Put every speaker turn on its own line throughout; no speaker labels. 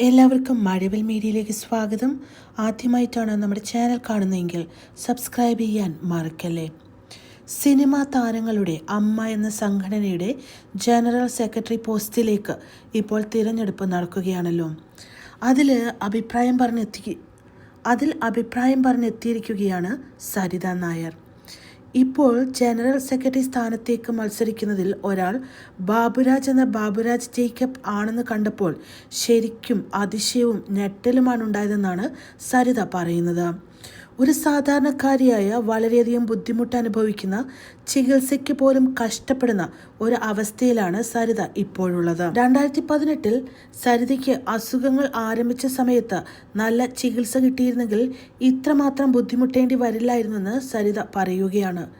എല്ലാവർക്കും മഴവിൽ മീഡിയയിലേക്ക് സ്വാഗതം. ആദ്യമായിട്ടാണ് നമ്മുടെ ചാനൽ കാണുന്നതെങ്കിൽ സബ്സ്ക്രൈബ് ചെയ്യാൻ മറക്കല്ലേ. സിനിമാ താരങ്ങളുടെ അമ്മ എന്ന സംഘടനയുടെ ജനറൽ സെക്രട്ടറി പോസ്റ്റിലേക്ക് ഇപ്പോൾ തിരഞ്ഞെടുപ്പ് നടക്കുകയാണല്ലോ. അതിൽ അഭിപ്രായം പറഞ്ഞെത്തി അതിൽ അഭിപ്രായം പറഞ്ഞെത്തിയിരിക്കുകയാണ് സരിത നായർ. ഇപ്പോൾ ജനറൽ സെക്രട്ടറി സ്ഥാനത്തേക്ക് മത്സരിക്കുന്നതിൽ ഒരാൾ ബാബുരാജ് എന്ന ബാബുരാജ് ജേക്കബ് ആണെന്ന് കണ്ടപ്പോൾ ശരിക്കും അതിശയവും ഞെട്ടലുമാണ് ഉണ്ടായതെന്നാണ് സരിത പറയുന്നത്. ഒരു സാധാരണക്കാരിയായ വളരെയധികം ബുദ്ധിമുട്ട് അനുഭവിക്കുന്ന ചികിത്സയ്ക്ക് പോലും കഷ്ടപ്പെടുന്ന ഒരു അവസ്ഥയിലാണ് സരിത ഇപ്പോഴുള്ളത്. രണ്ടായിരത്തി പതിനെട്ടിൽ സരിതയ്ക്ക് അസുഖങ്ങൾ ആരംഭിച്ച സമയത്ത് നല്ല ചികിത്സ കിട്ടിയിരുന്നെങ്കിൽ ഇത്രമാത്രം ബുദ്ധിമുട്ടേണ്ടി വരില്ലായിരുന്നെന്ന് സരിത പറയുകയാണ്.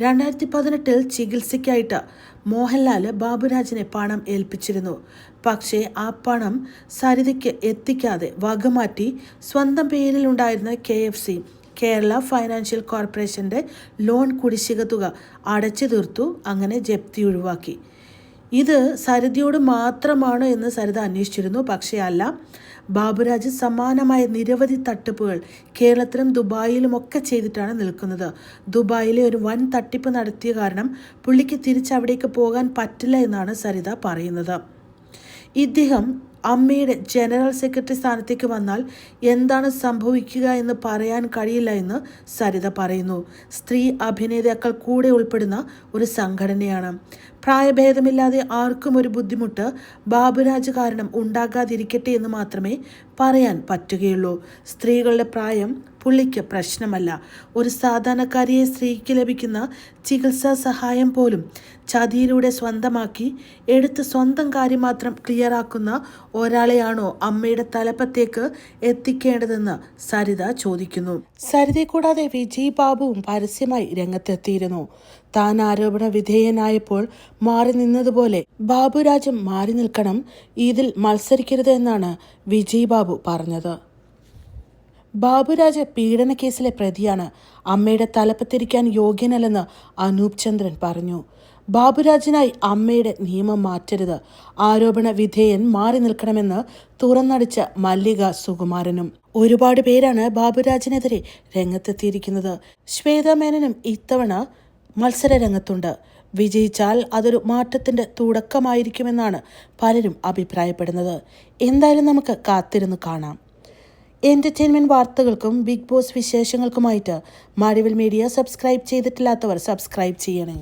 രണ്ടായിരത്തി പതിനെട്ടിൽ ചികിത്സയ്ക്കായിട്ട് മോഹൻലാൽ ബാബുരാജിനെ പണം ഏൽപ്പിച്ചിരുന്നു. പക്ഷേ ആ പണം സരിതയ്ക്ക് എത്തിക്കാതെ വകമാറ്റി സ്വന്തം പേരിലുണ്ടായിരുന്ന K F C Kerala financial കോർപ്പറേഷന്റെ ലോൺ കുടിശ്ശിക തുക അടച്ചു തീർത്തു അങ്ങനെ ജപ്തി ഒഴിവാക്കി. ഇത് സരിതയോട് മാത്രമാണ് എന്ന് സരിത അന്വേഷിച്ചിരുന്നു. പക്ഷേ അല്ല ബാബുരാജ് സമാനമായ നിരവധി തട്ടിപ്പുകൾ കേരളത്തിലും ദുബായിലും ഒക്കെ ചെയ്തിട്ടാണ് നിൽക്കുന്നത്. ദുബായിലെ ഒരു വൻ തട്ടിപ്പ് നടത്തിയ കാരണം പുള്ളിക്ക് തിരിച്ച് അവിടേക്ക് പോകാൻ പറ്റില്ല എന്നാണ് സരിത പറയുന്നത്. ഇദ്ദേഹം അമ്മയുടെ ജനറൽ സെക്രട്ടറി സ്ഥാനത്തേക്ക് വന്നാൽ എന്താണ് സംഭവിക്കുക എന്ന് പറയാൻ കഴിയില്ല എന്ന് സരിത പറയുന്നു. സ്ത്രീ അഭിനേതാക്കൾ കൂടെ ഉൾപ്പെടുന്ന ഒരു സംഘടനയാണ്. പ്രായഭേദമില്ലാതെ ആർക്കും ഒരു ബുദ്ധിമുട്ട് ബാബുരാജ് കാരണം ഉണ്ടാകാതിരിക്കട്ടെ എന്ന് മാത്രമേ പറയാൻ പറ്റുകയുള്ളൂ. സ്ത്രീകളുടെ പ്രായം പുള്ളിക്ക് പ്രശ്നമല്ല. ഒരു സാധാരണക്കാരിയെ സ്ത്രീക്ക് ലഭിക്കുന്ന ചികിത്സാ സഹായം പോലും ചതിയിലൂടെ സ്വന്തമാക്കി എടുത്ത് സ്വന്തം കാര്യം മാത്രം ക്ലിയറാക്കുന്ന ഒരാളെയാണോ അമ്മയുടെ തലപ്പത്തേക്ക് എത്തിക്കേണ്ടതെന്ന് സരിത ചോദിക്കുന്നു. സരിതയെ കൂടാതെ വിജയ് ബാബുവും പരസ്യമായി രംഗത്തെത്തിയിരുന്നു. താൻ ആരോപണ വിധേയനായപ്പോൾ മാറി നിന്നതുപോലെ ബാബുരാജും മാറി നിൽക്കണം ഇതിൽ മത്സരിക്കരുത് എന്നാണ് വിജയ് ബാബു പറഞ്ഞത്. ബാബുരാജ് പീഡന കേസിലെ പ്രതിയാണ്. അമ്മയുടെ തലപ്പത്തിരിക്കാൻ യോഗ്യനല്ലെന്ന് അനൂപ് ചന്ദ്രൻ പറഞ്ഞു. ബാബുരാജിനായി അമ്മയുടെ നിയമം മാറ്റരുത്. ആരോപണ വിധേയൻ മാറി നിൽക്കണമെന്ന് തുറന്നടിച്ച മല്ലിക സുകുമാരനും. ഒരുപാട് പേരാണ് ബാബുരാജിനെതിരെ രംഗത്തെത്തിയിരിക്കുന്നത്. ശ്വേത മേനനും ഇത്തവണ മത്സര രംഗത്തുണ്ട്. വിജയിച്ചാൽ അതൊരു മാറ്റത്തിന്റെ തുടക്കമായിരിക്കുമെന്നാണ് പലരും അഭിപ്രായപ്പെടുന്നത്. എന്തായാലും നമുക്ക് കാത്തിരുന്ന് കാണാം. എന്റർടൈൻമെന്റ് വാർത്തകൾക്കും ബിഗ് ബോസ് വിശേഷങ്ങൾക്കുമായിട്ട് മാടിവൽ മീഡിയ സബ്സ്ക്രൈബ് ചെയ്തിട്ടില്ലാത്തവർ സബ്സ്ക്രൈബ് ചെയ്യണേ.